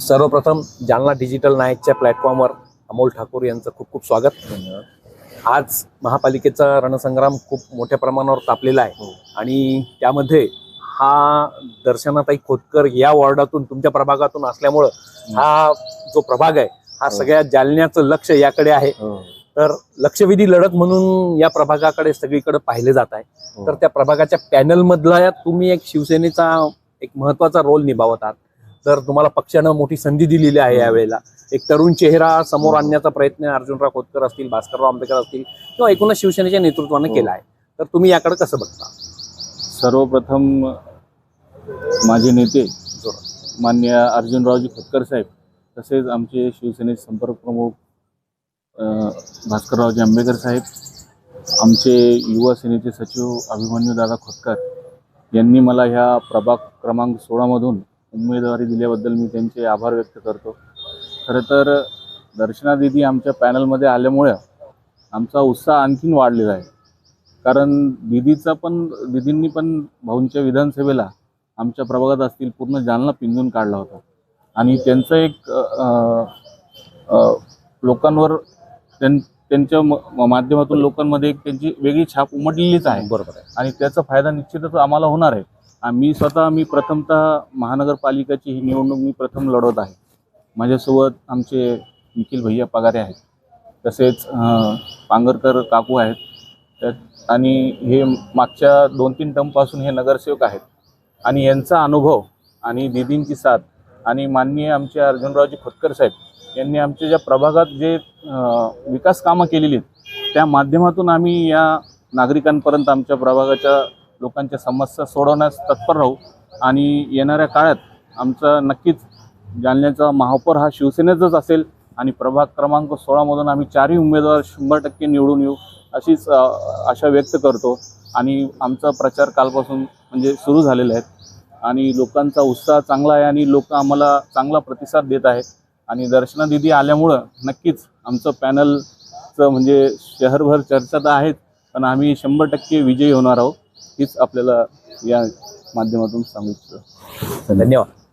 सर्वप्रथम जालना डिजिटल नायकच्या प्लॅटफॉर्मवर अमोल ठाकूर यांचं खूप खूप स्वागत. आज महापालिकेचा रणसंग्राम खूप मोठ्या प्रमाणावर तापलेला आहे. आणि त्यामध्ये हा दर्शनाताई खोतकर या वॉर्डातून तुमच्या प्रभागातून असल्यामुळं हा जो प्रभाग आहे हा सगळ्या जालन्याचं लक्ष याकडे आहे. तर लक्षवेधी लढत म्हणून या प्रभागाकडे सगळीकडे पाहिले जात आहे. तर त्या प्रभागाच्या पॅनल मधला तुम्ही एक शिवसेनेचा एक महत्त्वाचा रोल निभावत आहात तर तुम्हाला पक्षानं मोठी संधी दिलेली आहे यावेळेला एक तरुण चेहरा समोर आणण्याचा प्रयत्न अर्जुनराव खोतकर असतील भास्करराव आंबेडकर असतील किंवा एकूणच शिवसेनेच्या नेतृत्वाने केला आहे तर तुम्ही याकडे कसं बघता? सर्वप्रथम माझे नेते मान्य अर्जुनरावजी खोतकर साहेब तसेच आमचे शिवसेनेचे संपर्क प्रमुख भास्कररावजी आंबेडकर साहेब आमचे युवा सेनेचे सचिव अभिमन्यू दादा खोतकर यांनी मला ह्या प्रभाग क्रमांक सोळामधून उमेदवारी दिल्याबद्दल मी त्यांचे आभार व्यक्त करतो. खरं तर दर्शना दिदी आमच्या पॅनलमध्ये आल्यामुळं आमचा उत्साह आणखीन वाढलेला आहे. कारण दिदीचा पण दिदींनी पण भाऊंच्या विधानसभेला आमच्या प्रभागात असतील पूर्ण जालना पिंजून काढला होता. आणि त्यांचं एक लोकांवर त्यां त्यांच्या म- म- माध्यमातून लोकांमध्ये एक त्यांची वेगळी छाप उमटलेलीच आहे. बरोबर आहे. आणि त्याचा फायदा निश्चितच आम्हाला होणार आहे. आणि मी स्वतः मी प्रथमतः महानगरपालिकेची ही निवडणूक मी प्रथम लढवत आहे. माझ्यासोबत आमचे निखिल भैया पगारे आहेत. तसेच पांगरकर काकू आहेत. त्यात आणि हे मागच्या दोन तीन टर्मपासून हे नगरसेवक आहेत. आणि यांचा अनुभव आणि दिदींची साथ आणि माननीय आमचे अर्जुनरावजी खोतकर साहेब यांनी आमच्या ज्या प्रभागात जे विकास कामं केलेली आहेत त्या माध्यमातून आम्ही या नागरिकांपर्यंत आमच्या प्रभागाच्या लोकांच्या समस्या सोडवण्यास तत्पर राहू आणि येणाऱ्या काळात आमचा नक्कीच जालन्याचा महापौर हा शिवसेनेचाच असेल आणि प्रभाग क्रमांक सोळामधून आम्ही चारही उमेदवार शंभर टक्के निवडून येऊ अशीच आशा व्यक्त करतो. आणि आमचा प्रचार कालपासून म्हणजे सुरू झालेला आहे. आणि लोकांचा उत्साह चांगला आहे आणि लोक आम्हाला चांगला प्रतिसाद देत आहेत. आणि दर्शना दिदी आल्यामुळं नक्कीच आमचं पॅनलचं म्हणजे शहरभर चर्चा तर आहेच पण आम्ही शंभर टक्के विजयी होणार आहोत हीच आपल्याला या माध्यमातून सांगू इच्छितो धन्यवाद.